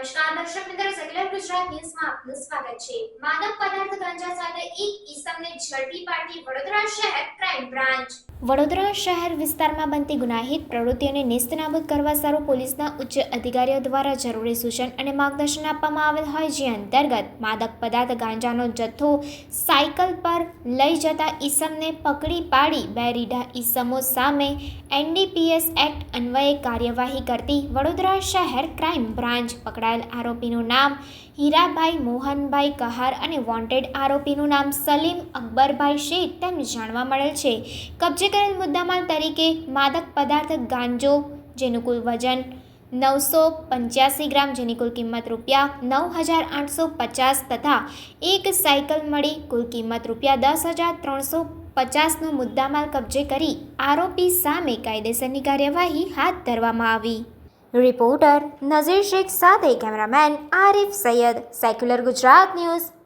નમસ્કાર દર્શક મિત્રો સેગ્યુલર ગુજરાત ન્યૂઝમાં આપનું સ્વાગત છે. માદક પદાર્થ વડોદરા શહેર વિસ્તારમાં બનતી ગુનાહિત પ્રવૃત્તિઓને નેસ્તનાબૂદ કરવા સારું પોલીસના ઉચ્ચ અધિકારીઓ દ્વારા જરૂરી સૂચન અને માર્ગદર્શન આપવામાં આવેલ હોય જે અંતર્ગત માદક પદાર્થ ગાંજાનો જથ્થો સાયકલ પર લઈ જતા ઈસમને પકડી પાડી બેરીડા ઈસમો સામે એનડીપીએસ એક્ટ અન્વયે કાર્યવાહી કરતી વડોદરા શહેર ક્રાઇમ બ્રાન્ચ પકડાયેલ આરોપીનું નામ હીરાભાઈ મોહનભાઈ કહાર અને વોન્ટેડ આરોપીનું નામ સલીમ અકબરભાઈ શેખ તેમ જાણવા મળેલ છે. કબજે કરેલ મુદ્દામાલ તરીકે માદક પદાર્થ ગાંજો, જેનું કુલ વજન નવસો પંચ્યાસી ગ્રામ, જેની કુલ કિંમત રૂપિયા નવ હજાર આઠસો પચાસ તથા એક સાયકલ મળી કુલ કિંમત રૂપિયા દસ હજાર ત્રણસો પચાસનો મુદ્દામાલ કબજે કરી આરોપી સામે કાયદેસરની કાર્યવાહી હાથ ધરવામાં આવી. રિપોર્ટર નઝીર શેખ સાથે cameraman Arif Sayyed, secular Gujarat news